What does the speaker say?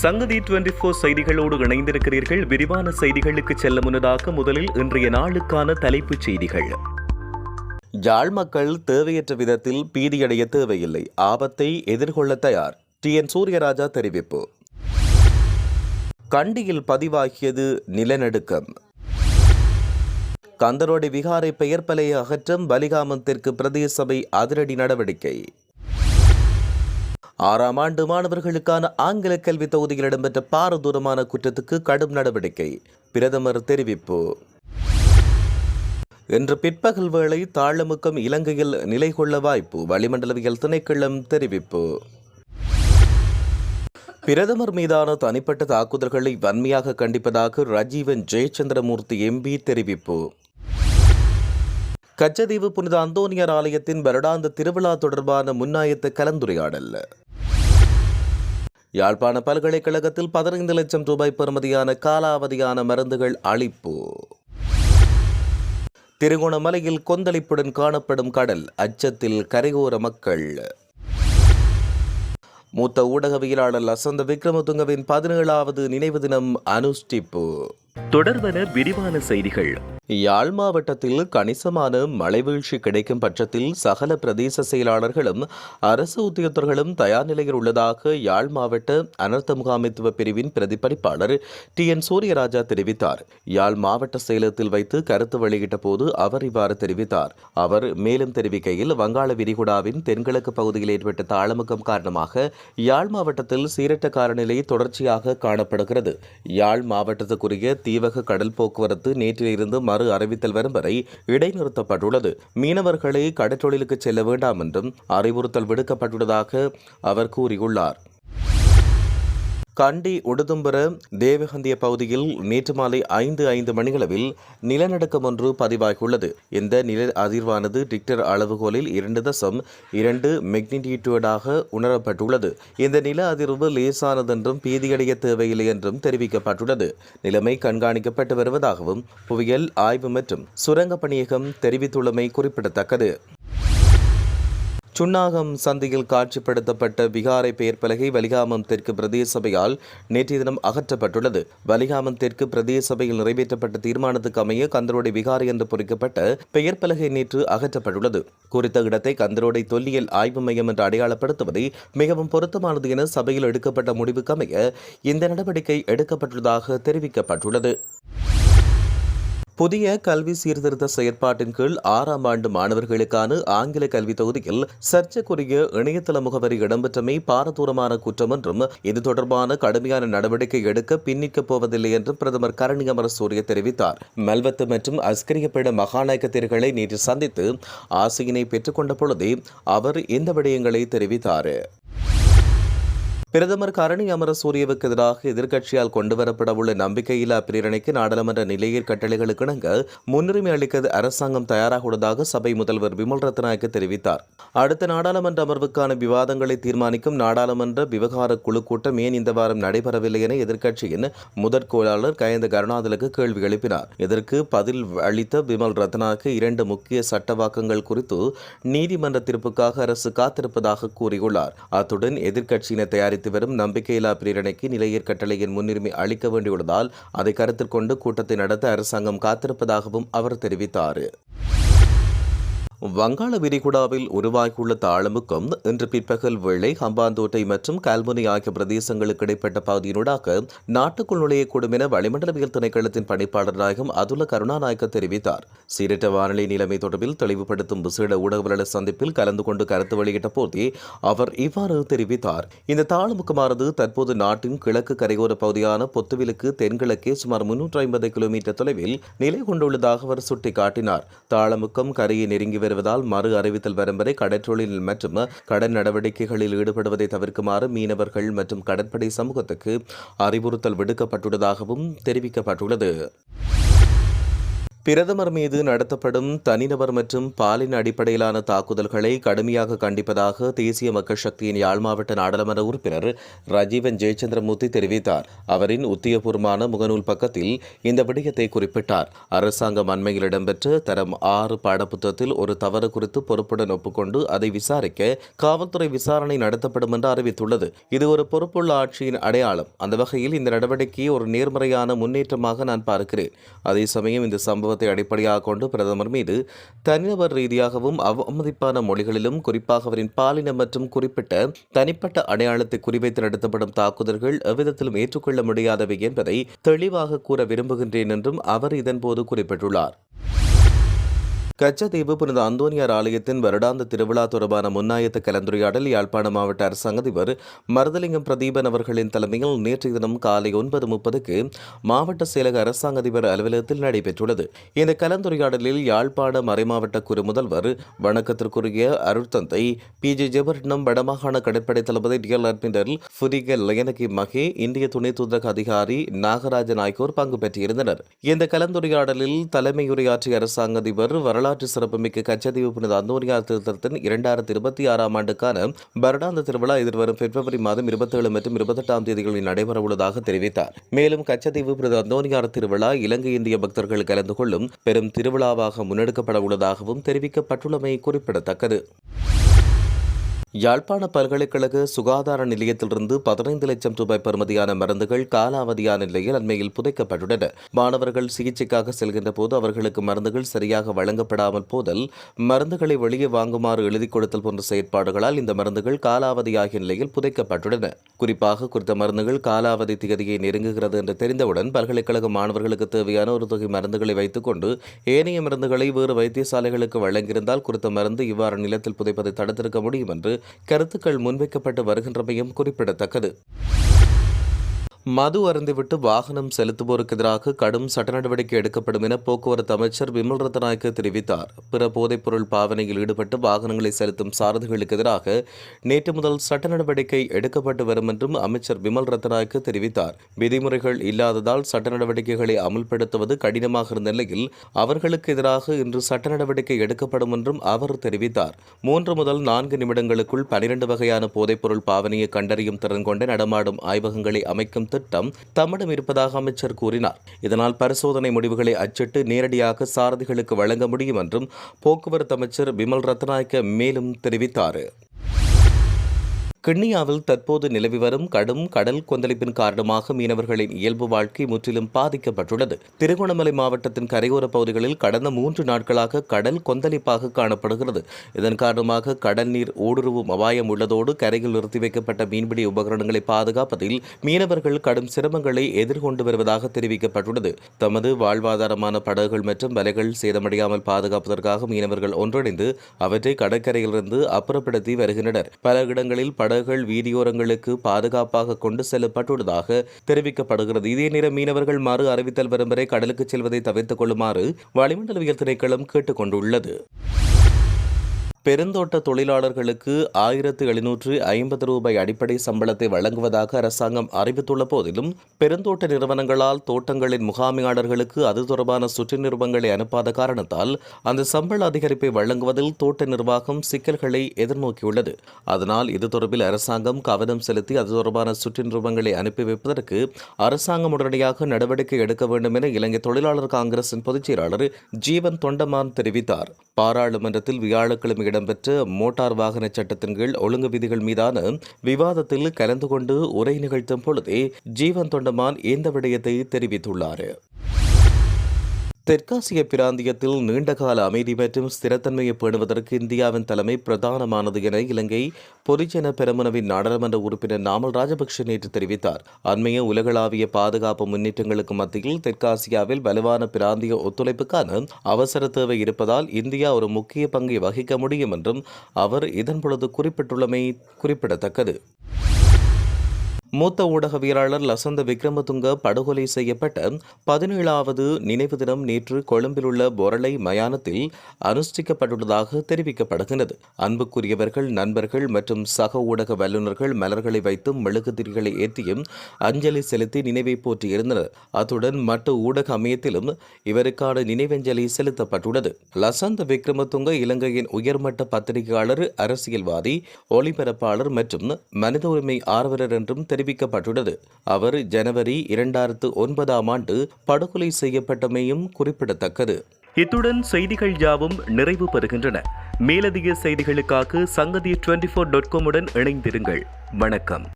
சங்கதி twenty four செய்திகளோடு இணைந்திருக்கிறீர்கள். விரிவான செய்திகளுக்கு செல்ல முன்னதாக முதலில் இன்றைய நாளுக்கான தலைப்புச் செய்திகள். யாழ் மக்கள் தேவையற்ற விதத்தில் பீதியடைய தேவையில்லை. ஆபத்தை எதிர்கொள்ள தயார். டி. என். சூரியராஜா தெரிவிப்பு. கண்டியில் பதிவாகியது நிலநடுக்கம். கந்தரோடி விகாரை பெயர் பலையை அகற்றம் பலிகாமத்திற்கு பிரதேச சபை அதிரடி நடவடிக்கை. ஆறாம் ஆண்டு மாணவர்களுக்கான ஆங்கில கல்வி தொகுதியில் இடம்பெற்ற பாரதூரமான குற்றத்துக்கு கடும் நடவடிக்கை. பிரதமர் தெரிவிப்பு. இன்று பிற்பகல் வேளை தாழமுக்கம் இலங்கையில் நிலை கொள்ள வாய்ப்பு. வளிமண்டலவியல் திணைக்களம் தெரிவிப்பு. பிரதமர் மீதான தனிப்பட்ட தாக்குதல்களை வன்மையாக கண்டிப்பதாக ரஜீவன் ஜெயச்சந்திரமூர்த்தி எம்பி தெரிவிப்பு. கச்சதீவு புனித அந்தோனியார் ஆலயத்தின் வருடாந்த திருவிழா தொடர்பான முன்னாயத்த கலந்துரையாடல். யாழ்ப்பாண பல்கலைக்கழகத்தில் பதினைந்து லட்சம் ரூபாய் பெறுமதியான காலாவதியான மருந்துகள் அளிப்பு. திருகோணமலையில் கொந்தளிப்புடன் காணப்படும் கடல் அச்சத்தில் கரையோர மக்கள். மூத்த ஊடகவியலாளர் லசந்த விக்ரமதுங்கவின் பதினேழாவது நினைவு தினம் அனுஷ்டிப்பு. தொடர்பன விரிவான செய்திகள். யாழ் மாவட்டத்தில் கணிசமான மழைவீழ்ச்சி கிடைக்கும் பட்சத்தில் சகல பிரதேச செயலாளர்களும் அரசு உத்தியோகத்தர்களும் தயார் நிலையில் உள்ளதாக யாழ் மாவட்ட அனர்த்த முகாமைத்துவ பிரிவின் பிரதிபலிப்பாளர் டி என் சூரியராஜா தெரிவித்தார். யாழ் மாவட்ட செயலத்தில் வைத்து கருத்து வெளியிட்ட போது அவர் இவ்வாறு தெரிவித்தார். அவர் மேலும் தெரிவிக்கையில் வங்காள விரிகுடாவின் தென்கிழக்கு பகுதியில் ஏற்பட்ட தாளமுகம் காரணமாக யாழ் மாவட்டத்தில் சீரற்ற காலநிலை தொடர்ச்சியாக காணப்படுகிறது. யாழ் மாவட்டத்துக்குரிய தீவக கடல் போக்குவரத்து நேற்றிலிருந்து மறு அறிவித்தல் வரும் வரை இடைநிறுத்தப்பட்டுள்ளது. மீனவர்களை கடற்றொழிலுக்கு செல்ல வேண்டாம் என்றும் அறிவுறுத்தல் விடுக்கப்பட்டுள்ளதாக அவர் கூறியுள்ளார். கண்டி உடுதும்பர தேவகந்திய பகுதியில் நேற்று மாலை ஐந்து ஐந்து மணிகளவில் நிலநடுக்கம் ஒன்று பதிவாகியுள்ளது. இந்த நில அதிர்வானது டிக்டர் அளவுகோலில் இரண்டு தசம் இரண்டு மெக்னிடியூடாக உணரப்பட்டுள்ளது. இந்த நில அதிர்வு லேசானதென்றும் பீதியடைய தேவையில்லை என்றும் தெரிவிக்கப்பட்டுள்ளது. நிலைமை கண்காணிக்கப்பட்டு வருவதாகவும் புவியியல் ஆய்வு மற்றும் சுரங்க பணியகம் தெரிவித்துள்ளமை குறிப்பிடத்தக்கது. சுன்னாகம் சந்தையில் காட்சிப்படுத்தப்பட்ட விகாரை பெயர் பலகை வலிகாமம் தெற்கு பிரதேச சபையால் நேற்றைய தினம் அகற்றப்பட்டுள்ளது. வலிகாமம் தெற்கு பிரதேச சபையில் நிறைவேற்றப்பட்ட தீர்மானத்துக்கு அமைய கந்தரோடை விகாரை என்று பொறிக்கப்பட்ட பெயர் பலகை நேற்று அகற்றப்பட்டுள்ளது. குறித்த இடத்தை கந்தரோடை தொல்லியல் ஆய்வு மையம் என்று அடையாளப்படுத்துவதை மிகவும் பொருத்தமானது என சபையில் எடுக்கப்பட்ட முடிவுக்கு அமைய இந்த நடவடிக்கை எடுக்கப்பட்டுள்ளதாக தெரிவிக்கப்பட்டுள்ளது. புதிய கல்வி சீர்திருத்த செயற்பாட்டின் கீழ் ஆறாம் ஆண்டு மாணவர்களுக்கான ஆங்கில கல்வி தொகுதியில் சர்ச்சைக்குரிய இணையதள முகவரி இடம்பெற்றமை பாரதூரமான குற்றம் என்றும் இது தொடர்பான கடுமையான நடவடிக்கை எடுக்க பின்னிக்கப் போவதில்லை என்றும் பிரதமர் கரணி அமரசூரிய தெரிவித்தார். மல்வத்து மற்றும் அஸ்கரியப்பட மகாநாயக்க தேர்களை நேற்று சந்தித்து ஆசையினை பெற்றுக்கொண்ட பொழுதே அவர் இந்த விடயங்களை தெரிவித்தார். பிரதமர் கரணி அமரசூரியவுக்கு எதிராக எதிர்க்கட்சியால் கொண்டுவரப்படவுள்ள நம்பிக்கையில்லா பிரேரணைக்கு நாடாளுமன்ற நிலையீர் கட்டளைகளுக்கு இணங்க முன்னுரிமை அளிக்க அரசாங்கம் தயாராக உள்ளதாக சபை முதல்வர் விமல் ரத்நாயக்க தெரிவித்தார். அடுத்த நாடாளுமன்ற அமர்வுக்கான விவாதங்களை தீர்மானிக்கும் நாடாளுமன்ற விவகார குழு கூட்டம் ஏன் இந்த வாரம் நடைபெறவில்லை என எதிர்க்கட்சியின் முதற்கோளாளர் கயந்த கருணாதலுக்கு கேள்வி எழுப்பினார். இதற்கு பதில் அளித்த விமல் ரத்னாக்கு இரண்டு முக்கிய சட்டவாக்கங்கள் குறித்து நீதிமன்ற தீர்ப்புக்காக அரசு காத்திருப்பதாக கூறியுள்ளார். அத்துடன் எதிர்க்கட்சியினர் தயாரித்து அதிகரித்து வரும் நம்பிக்கையில்லா பிரேரணைக்கு நிலையர் கட்டளையின் முன்னுரிமை அளிக்க வேண்டியுள்ளதால் அதை கருத்தில் கொண்டு கூட்டத்தை நடத்த அரசாங்கம் காத்திருப்பதாகவும் அவர் தெரிவித்தார். வங்காள விரிகுடாவில் உருவாகியுள்ள தாளமுக்கம் இன்று பிற்பகல் வேளை ஹம்பாந்தோட்டை மற்றும் கால்முனை ஆகிய பிரதேசங்களுக்கு இடைப்பட்ட பகுதியினூடாக நாட்டுக்குள் நுழையக்கூடும் என வளிமண்டலவியல் திணைக்களத்தின் பணிப்பாளர் நாயகம் அதுல கருணாநாயக்க தெரிவித்தார். சீரற்ற வானிலை நிலைமை தொடர்பில் தெளிவுபடுத்தும் விசேட ஊடகவியலாளர் சந்திப்பில் கலந்து கொண்டு கருத்து வெளியிட்ட போதே அவர் இவ்வாறு தெரிவித்தார். இந்த தாளமுக்கமானது தற்போது நாட்டின் கிழக்கு கரையோர பகுதியான பொத்துவிலுக்கு தென்கிழக்கே சுமார் முன்னூற்றி ஐம்பது கிலோமீட்டர் தொலைவில் நிலை கொண்டுள்ளதாக அவர் சுட்டிக்காட்டினார். தாளமுக்கம் கரையை நெருங்கி வருவதால் மறு அறிவித்தல் வரும் வரை கடற்றொழில் மற்றும் கடன் நடவடிக்கைகளில் ஈடுபடுவதை தவிர்க்குமாறு மீனவர்கள் மற்றும் கடற்படை சமூகத்துக்கு அறிவுறுத்தல் விடுக்கப்பட்டுள்ளதாகவும் தெரிவிக்கப்பட்டுள்ளது. பிரதமர் மீது நடத்தப்படும் தனிநபர் மற்றும் பாலின அடிப்படையிலான தாக்குதல்களை கடுமையாக கண்டிப்பதாக தேசிய மக்கள் சக்தியின் யாழ் மாவட்ட நாடாளுமன்ற உறுப்பினர் ரஜீவன் ஜெயச்சந்திரமூர்த்தி தெரிவித்தார். அவரின் உத்தியபூர்வமான முகநூல் பக்கத்தில் இந்த விடயத்தை குறிப்பிட்டார். அரசாங்கம் அண்மையில் இடம்பெற்ற தரம் ஆறு பாடப்புத்தகத்தில் ஒரு தவறு குறித்து பொறுப்புடன் ஒப்புக்கொண்டு அதை விசாரிக்க காவல்துறை விசாரணை நடத்தப்படும் என்று அறிவித்துள்ளது. இது ஒரு பொறுப்புள்ள ஆட்சியின் அடையாளம். அந்த வகையில் இந்த நடவடிக்கையை ஒரு நேர்மறையான முன்னேற்றமாக நான் பார்க்கிறேன். அதே சமயம் இந்த சம்பவம் சம்பவத்தை அடிப்படையாக கொண்டு பிரதமர் மீது தனிநபர் ரீதியாகவும் அவமதிப்பான மொழிகளிலும் குறிப்பாக அவரின் பாலினம் மற்றும் குறிப்பிட்ட தனிப்பட்ட அடையாளத்தை குறிவைத்து நடத்தப்படும் தாக்குதல்கள் எவ்விதத்திலும் ஏற்றுக்கொள்ள முடியாதவை என்பதை தெளிவாக கூற விரும்புகின்றேன் என்றும் அவர் இதன்போது குறிப்பிட்டுள்ளார். கச்சதீவு புனித அந்தோனியார் ஆலயத்தின் வருடாந்த திருவிழா தொடர்பான முன்னாயத்த கலந்துரையாடல் யாழ்ப்பாண மாவட்ட அரசாங்க அதிபர் மருதலிங்கம் பிரதீபன் அவர்களின் தலைமையில் நேற்றைய தினம் காலை ஒன்பது முப்பதுக்கு மாவட்ட செயலக அரசாங்க அதிபர் அலுவலகத்தில் நடைபெற்றுள்ளது. இந்த கலந்துரையாடலில் யாழ்ப்பாண மறைமாவட்ட குறு முதல்வர் வணக்கத்திற்குரிய அருட்தந்தை பி. ஜே. ஜெபர்னம் வடமாகாண கடற்படை தளபதி டிஎல் அட்மிரல் ஃபுரிக லயனகி மகே இந்திய துணை தூதரக அதிகாரி நாகராஜன் ஆகியோர் பங்கு பெற்றிருந்தனர். இந்த கலந்துரையாடலில் தலைமையுரையாற்றிய அரசாங்க அதிபர் வரலாற்று சிறப்புமிக்க கச்சதீவு புனித அந்தோனியார் திருத்தலத்தின் இரண்டாயிரத்தி இருபத்தி ஆறாம் ஆண்டுக்கான வருடாந்த திருவிழா எதிர்வரும் பிப்ரவரி மாதம் இருபத்தேழு மற்றும் இருபத்தெட்டாம் தேதிகளில் நடைபெறவுள்ளதாக தெரிவித்தார். மேலும் கச்சதீவு புனித அந்தோனியார் திருவிழா இலங்கை இந்திய பக்தர்கள் கலந்து கொள்ளும் பெரும் திருவிழாவாக முன்னெடுக்கப்பட உள்ளதாகவும் தெரிவிக்கப்பட்டுள்ளமை குறிப்பிடத்தக்கது. யாழ்ப்பாண பல்கலைக்கழக சுகாதார நிலையத்திலிருந்து பதினைந்து லட்சம் ரூபாய் பெறுமதியான மருந்துகள் காலாவதியான நிலையில் அண்மையில் புதைக்கப்பட்டுள்ளன. மாணவர்கள் சிகிச்சைக்காக செல்கின்ற போது அவர்களுக்கு மருந்துகள் சரியாக வழங்கப்படாமல் போதல் மருந்துகளை வெளியே வாங்குமாறு எழுதிக் கொடுத்தல் போன்ற செயற்பாடுகளால் இந்த மருந்துகள் காலாவதியாகிய நிலையில் புதைக்கப்பட்டுள்ளன. குறிப்பாக குறித்த மருந்துகள் காலாவதி திகதியை நெருங்குகிறது என்று தெரிந்தவுடன் பல்கலைக்கழக மாணவர்களுக்கு தேவையான ஒரு தொகை மருந்துகளை வைத்துக் கொண்டு ஏனைய மருந்துகளை வேறு வைத்தியசாலைகளுக்கு வழங்கியிருந்தால் குறித்த மருந்து இவ்வாறு நிலத்தில் புதைப்பதை தடுத்திருக்க முடியும் என்று கருத்துக்கள் முன்வைக்கப்பட்டு வருகின்றமையும் குறிப்பிடத்தக்கது. மது அருந்துவிட்டு வாகனம் செலுத்துவோருக்கு எதிராக கடும் சட்ட நடவடிக்கை எடுக்கப்படும் என போக்குவரத்து அமைச்சர் விமல் ரத்நாயக்கு தெரிவித்தார். பிற போதைப்பொருள் பாவனையில் ஈடுபட்டு வாகனங்களை செலுத்தும் சாரதிகளுக்கு எதிராக நேற்று முதல் சட்ட நடவடிக்கை எடுக்கப்பட்டு வரும் என்றும் அமைச்சர் விமல் ரத்நாயக்கு தெரிவித்தார். விதிமுறைகள் இல்லாததால் சட்ட நடவடிக்கைகளை அமுல்படுத்துவது கடினமாக இருந்த நிலையில் அவர்களுக்கு எதிராக இன்று சட்ட நடவடிக்கை எடுக்கப்படும் என்றும் அவர் தெரிவித்தார். மூன்று முதல் நான்கு நிமிடங்களுக்குள் பனிரெண்டு வகையான போதைப்பொருள் பாவனையை கண்டறியும் திறன் கொண்ட நடமாடும் ஆய்வகங்களை அமைக்கும் திட்டம் தம்மிடம் இருப்பதாக அமைச்சர் கூறினார். இதனால் பரிசோதனை முடிவுகளை அச்சிட்டு நேரடியாக சாரதிகளுக்கு வழங்க முடியும் என்றும் போக்குவரத்து அமைச்சர் விமல் ரத்நாயக்க மேலும் தெரிவித்தார். கிண்ணியாவில் தற்போது நிலவி வரும் கடும் கடல் கொந்தளிப்பின் காரணமாக மீனவர்களின் இயல்பு வாழ்க்கை முற்றிலும் பாதிக்கப்பட்டுள்ளது. திருகோணமலை மாவட்டத்தின் கரையோர பகுதிகளில் கடந்த மூன்று நாட்களாக கடல் கொந்தளிப்பாக காணப்படுகிறது. இதன் காரணமாக கடல் நீர் ஊடுருவும் அபாயம் உள்ளதோடு கரையில் நிறுத்தி வைக்கப்பட்ட மீன்பிடி உபகரணங்களை பாதுகாப்பதில் மீனவர்கள் கடும் சிரமங்களை எதிர்கொண்டு வருவதாக தெரிவிக்கப்பட்டுள்ளது. தமது வாழ்வாதாரமான படகுகள் மற்றும் வலைகள் சேதமடையாமல் பாதுகாப்பதற்காக மீனவர்கள் ஒன்றிணைந்து அவற்றை கடற்கரையிலிருந்து அப்புறப்படுத்தி வருகின்றனர். பல இடங்களில் பட படகுகள் வீதியோரங்களுக்கு பாதுகாப்பாக கொண்டு செல்லப்பட்டுள்ளதாக தெரிவிக்கப்படுகிறது. இதே நேரம் மீனவர்கள் மறு அறிவித்தல் வரும் வரை கடலுக்கு செல்வதை தவிர்த்துக் கொள்ளுமாறு வளிமண்டலவியல் திணைக்களம் கேட்டுக் கொண்டுள்ளது. பெருந்தோட்ட தொழிலாளர்களுக்கு ஆயிரத்து எழுநூற்று ஐம்பது ரூபாய் அடிப்படை சம்பளத்தை வழங்குவதாக அரசாங்கம் அறிவித்துள்ள போதிலும் பெருந்தோட்ட நிறுவனங்களால் தோட்டங்களின் முகாமையாளர்களுக்கு அது தொடர்பான சுற்று நிறுவங்களை அனுப்பாத காரணத்தால் அந்த சம்பள அதிகரிப்பை வழங்குவதில் தோட்ட நிர்வாகம் சிக்கல்களை எதிர்நோக்கியுள்ளது. அதனால் இது தொடர்பில் அரசாங்கம் கவனம் செலுத்தி அது தொடர்பான சுற்று நிறுவங்களை அனுப்பி வைப்பதற்கு அரசாங்கம் உடனடியாக நடவடிக்கை எடுக்க வேண்டும் என இலங்கை தொழிலாளர் காங்கிரசின் பொதுச் செயலாளர் ஜீவன் தொண்டமான் தெரிவித்தார். பாராளுமன்றத்தில் வியாழக்கிழமை இடம்பெற்ற மோட்டார் வாகன சட்டத்தின் கீழ் ஒழுங்கு விதிகள் மீதான விவாதத்தில் கலந்து கொண்டு உரை நிகழ்த்தும் பொழுதே ஜீவன் தொண்டமான் இந்த விடயத்தை தெரிவித்துள்ளார். தெற்காசிய பிராந்தியத்தில் நீண்டகால அமைதி மற்றும் ஸ்திரத்தன்மையை பேணுவதற்கு இந்தியாவின் தலைமை பிரதானமானது என இலங்கை பொதுஜன பெரமுனவின் நாடாளுமன்ற உறுப்பினர் நாமல் ராஜபக்ஷ நேற்று தெரிவித்தார். அண்மைய உலகளாவிய பாதுகாப்பு முன்னேற்றங்களுக்கு மத்தியில் தெற்காசியாவில் வலுவான பிராந்திய ஒத்துழைப்புக்கான அவசர தேவை இருப்பதால் இந்தியா ஒரு முக்கிய பங்கை வகிக்க முடியும் என்றும் அவர் இதன்பொழுது குறிப்பிட்டுள்ளமை குறிப்பிடத்தக்கது. மூத்த ஊடகவியலாளர் லசந்த விக்ரமதுங்க படுகொலை செய்யப்பட்ட பதினேழாவது நினைவு தினம் நேற்று கொழும்பில் உள்ள பொரளை மயானத்தில் அனுஷ்டிக்கப்பட்டுள்ளதாக தெரிவிக்கப்படுகிறது அன்புக்குரியவர்கள் நண்பர்கள் மற்றும் சக ஊடக வல்லுநர்கள் மலர்களை வைத்தும் மெழுகுதிரிகளை ஏற்றியும் அஞ்சலி செலுத்தி நினைவை போற்றியிருந்தனர். அத்துடன் மட்டு ஊடக அமையத்திலும் இவருக்கான நினைவஞ்சலி செலுத்தப்பட்டுள்ளது. லசந்த விக்ரமதுங்க இலங்கையின் உயர்மட்ட பத்திரிகையாளர் அரசியல்வாதி ஒளிபரப்பாளர் மற்றும் மனித உரிமை ஆர்வலர் என்றும் தெரிவிக்கப்பட்டுள்ளது அவர் ஜனவரி இரண்டாயிரத்து ஒன்பதாம் ஆண்டு படுகொலை செய்யப்பட்டமையும் குறிப்பிடத்தக்கது. இத்துடன் செய்திகள் யாவும் நிறைவு பெறுகின்றன. மேலதிக செய்திகளுக்காக சங்கதி டுவெண்டி ஃபோர் டாட் காமுடன் இணைந்திருங்கள். வணக்கம்.